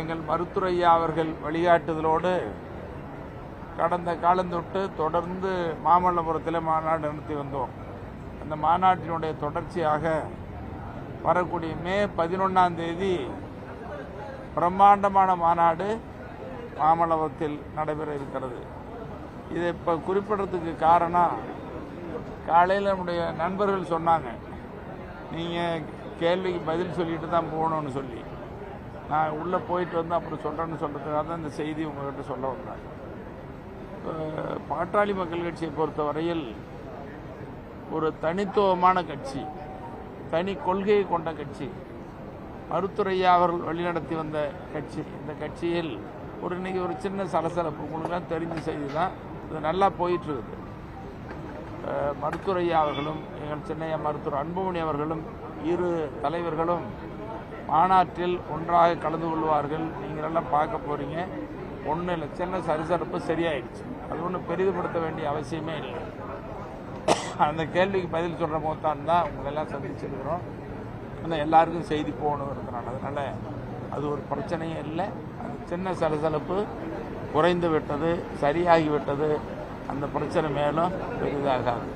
எங்கள் மருத்துரையா அவர்கள் வழிகாட்டுதலோடு கடந்த காலந்தொட்டு தொடர்ந்து மாமல்லபுரத்தில் மாநாடு நடத்தி வந்தோம். அந்த மாநாட்டினுடைய தொடர்ச்சியாக வரக்கூடிய மே பதினொன்றாம் தேதி பிரம்மாண்டமான மாநாடு மாமல்லபுரத்தில் நடைபெற இருக்கிறது. இதை இப்போ குறிப்பிடுறதுக்கு காரணம் காலையில் நம்முடைய நண்பர்கள் சொன்னாங்க நீங்கள் கேள்விக்கு பதில் சொல்லிட்டு தான் போகணும்னு சொல்லி. நான் உள்ளே போயிட்டு வந்து அப்புறம் சொல்கிறேன்னு சொல்கிறதுக்காக தான் இந்த செய்தி உங்கள்கிட்ட சொல்ல வந்தேன். பாட்டாளி மக்கள் கட்சியை பொறுத்தவரையில் ஒரு தனித்துவமான கட்சி தனி கொள்கையை கொண்ட கட்சி மருத்துரையா அவர்கள் வழிநடத்தி வந்த கட்சி. இந்த கட்சியில் ஒரு இன்னைக்கு ஒரு சின்ன சலசலப்பு. உங்களுக்குலாம் தெரிஞ்ச செய்தி தான். இது நல்லா போயிட்டுருக்குது. மருத்துரையா அவர்களும் எங்கள் சின்னையா மருத்துவர் அன்புமணி அவர்களும் இரு தலைவர்களும் மாநாட்டில் ஒன்றாக கலந்து கொள்வார்கள். நீங்களெல்லாம் பார்க்க போறீங்க. ஒன்றும் இல்லை சின்ன சரிசரப்பு சரியாயிடுச்சு. அது ஒன்றும் பெரிதுபடுத்த வேண்டிய அவசியமே இல்லை. அந்த கேள்விக்கு பதில் சொல்கிற போத்தான் தான் உங்களெல்லாம் சந்திச்சிருக்கிறோம். ஆனால் எல்லாருக்கும் செய்தி போகணும் இருக்கிறாங்க அதனால் அது ஒரு பிரச்சனையே இல்லை. அது சின்ன சலசலப்பு குறைந்து விட்டது சரியாகி விட்டது. அந்த பிரச்சனை மேலும் பெரிதாகாது